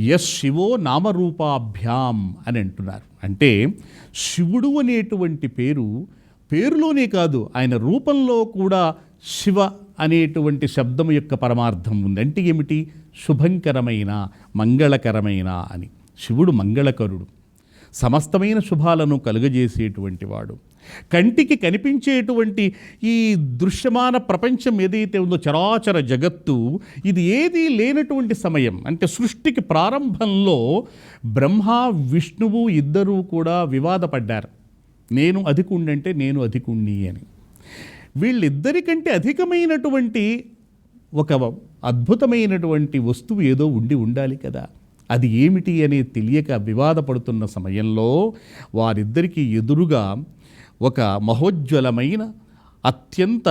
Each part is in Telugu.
ఎస్ శివో నామరూపాభ్యాం అని అంటున్నారు. అంటే శివుడు అనేటువంటి పేరు పేరులోనే కాదు ఆయన రూపంలో కూడా శివ అనేటువంటి శబ్దం యొక్క పరమార్థం ఉంది. అంటే ఏమిటి? శుభంకరమైన మంగళకరమైన అని. శివుడు మంగళకరుడు. సమస్తమైన శుభాలను కలుగజేసేటువంటి వాడు. కంటికి కనిపించేటువంటి ఈ దృశ్యమాన ప్రపంచం ఏదైతే ఉందో చరాచర జగత్తు ఇది ఏదీ లేనటువంటి సమయం. అంటే సృష్టికి ప్రారంభంలో బ్రహ్మ విష్ణువు ఇద్దరూ కూడా వివాదపడ్డారు. నేను అధికుండి అంటే నేను అధికుణ్ణి అని. వీళ్ళిద్దరికంటే అధికమైనటువంటి ఒక అద్భుతమైనటువంటి వస్తువు ఏదో ఉండి ఉండాలి కదా. అది ఏమిటి అని తెలియక వివాదపడుతున్న సమయంలో వారిద్దరికీ ఎదురుగా ఒక మహోజ్వలమైన అత్యంత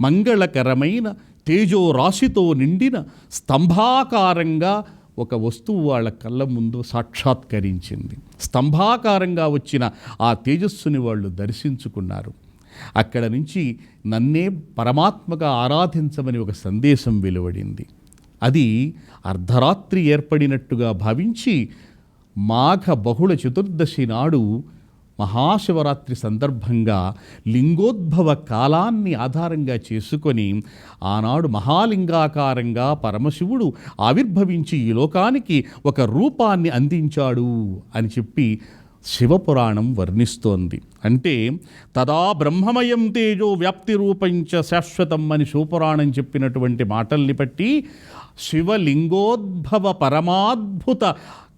మంగళకరమైన తేజో రాశితో నిండిన స్తంభాకారంగా ఒక వస్తువు వాళ్ళ కళ్ళ ముందు సాక్షాత్కరించింది. స్తంభాకారంగా వచ్చిన ఆ తేజస్సుని వాళ్ళు దర్శించుకున్నారు. అక్కడ నుంచి నన్నే పరమాత్మగా ఆరాధించమని ఒక సందేశం వెలువడింది. అది అర్ధరాత్రి ఏర్పడినట్టుగా భావించి మాఘ బహుళ చతుర్దశి నాడు మహాశివరాత్రి సందర్భంగా లింగోద్భవ కాలాన్ని ఆధారంగా చేసుకొని ఆనాడు మహాలింగాకారంగా పరమశివుడు ఆవిర్భవించి ఈ లోకానికి ఒక రూపాన్ని అందించాడు అని చెప్పి శివపురాణం వర్ణిస్తోంది. అంటే తదా బ్రహ్మమయం తేజో వ్యాప్తి రూపంచ శాశ్వతం అని శివపురాణం చెప్పినటువంటి మాటల్ని బట్టి శివలింగోద్భవ పరమాద్భుత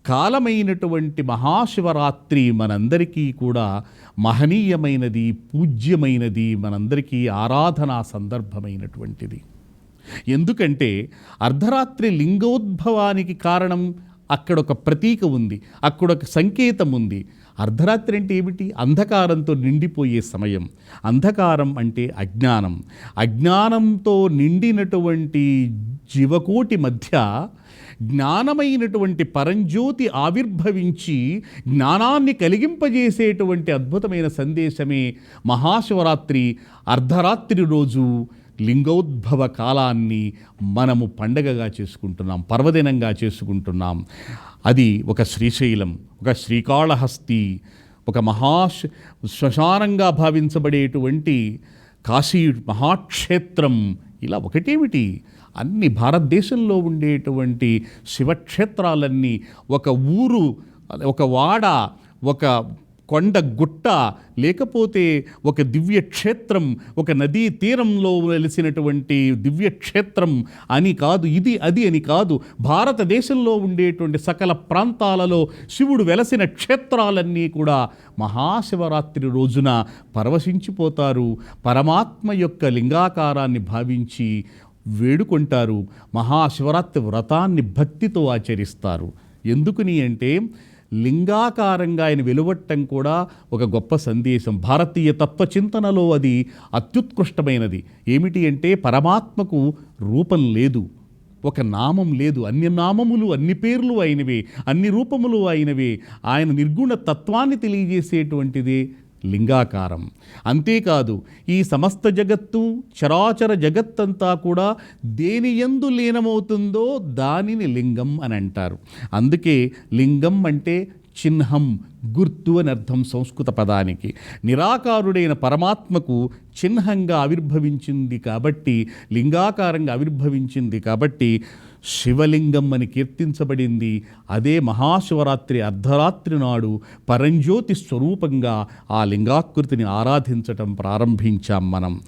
కాలమైనటువంటి మహాశివరాత్రి మనందరికీ కూడా మహనీయమైనది పూజ్యమైనది మనందరికీ ఆరాధనా సందర్భమైనటువంటిది. ఎందుకంటే అర్ధరాత్రి లింగోద్భవానికి కారణం అక్కడ ఒక ప్రతీక ఉంది అక్కడ ఒక సంకేతం ఉంది. అర్ధరాత్రి అంటే ఏమిటి? అంధకారంతో నిండిపోయే సమయం. అంధకారం అంటే అజ్ఞానం. అజ్ఞానంతో నిండినటువంటి జీవకోటి మధ్య జ్ఞానమైనటువంటి పరంజ్యోతి ఆవిర్భవించి జ్ఞానాన్ని కలిగింపజేసేటువంటి అద్భుతమైన సందేశమే మహాశివరాత్రి అర్ధరాత్రి రోజు లింగోద్భవ కాలాన్ని మనము పండగగా చేసుకుంటున్నాం పర్వదినంగా చేసుకుంటున్నాం. అది ఒక శ్రీశైలం ఒక శ్రీకాళహస్తి ఒక మహా శ్మశానంగా భావించబడేటువంటి కాశీ మహాక్షేత్రం. ఇలా ఒకటేమిటి? అన్ని భారతదేశంలో ఉండేటువంటి శివక్షేత్రాలన్నీ ఒక ఊరు ఒక వాడ ఒక కొండ గుట్ట లేకపోతే ఒక దివ్య క్షేత్రం ఒక నదీ తీరంలో వెలిసినటువంటి దివ్య క్షేత్రం అని కాదు ఇది అది అని కాదు. భారతదేశంలో ఉండేటువంటి సకల ప్రాంతాలలో శివుడు వెలసిన క్షేత్రాలన్నీ కూడా మహాశివరాత్రి రోజున పరవశించిపోతారు. పరమాత్మ యొక్క లింగాకారాన్ని భావించి వేడుకుంటారు. మహాశివరాత్రి వ్రతాన్ని భక్తితో ఆచరిస్తారు. ఎందుకుని అంటే లింగాకారంగా ఆయన వెలువట్టం కూడా ఒక గొప్ప సందేశం. భారతీయ తత్వచింతనలో అది అత్యుత్కృష్టమైనది. ఏమిటి అంటే పరమాత్మకు రూపం లేదు. ఒక నామం లేదు. అన్ని నామములు అన్ని పేర్లు అయినవే అన్ని రూపములు అయినవే. ఆయన నిర్గుణ తత్వాన్ని తెలియజేసేటువంటిది లింగాకారం. అంతేకాదు ఈ సమస్త జగత్తు చరాచర జగత్తంతా కూడా దేని ఎందు లీనమవుతుందో దానిని లింగం అని అంటారు. అందుకే లింగం అంటే చిహ్నం గుర్తు అని అర్థం సంస్కృత పదానికి. నిరాకారుడైన పరమాత్మకు చిహ్నంగా ఆవిర్భవించింది కాబట్టి లింగాకారంగా ఆవిర్భవించింది కాబట్టి శివలింగం అని కీర్తించబడింది. అదే మహాశివరాత్రి అర్ధరాత్రి నాడు పరంజ్యోతి స్వరూపంగా ఆ లింగాకృతిని ఆరాధించటం ప్రారంభించాం మనం.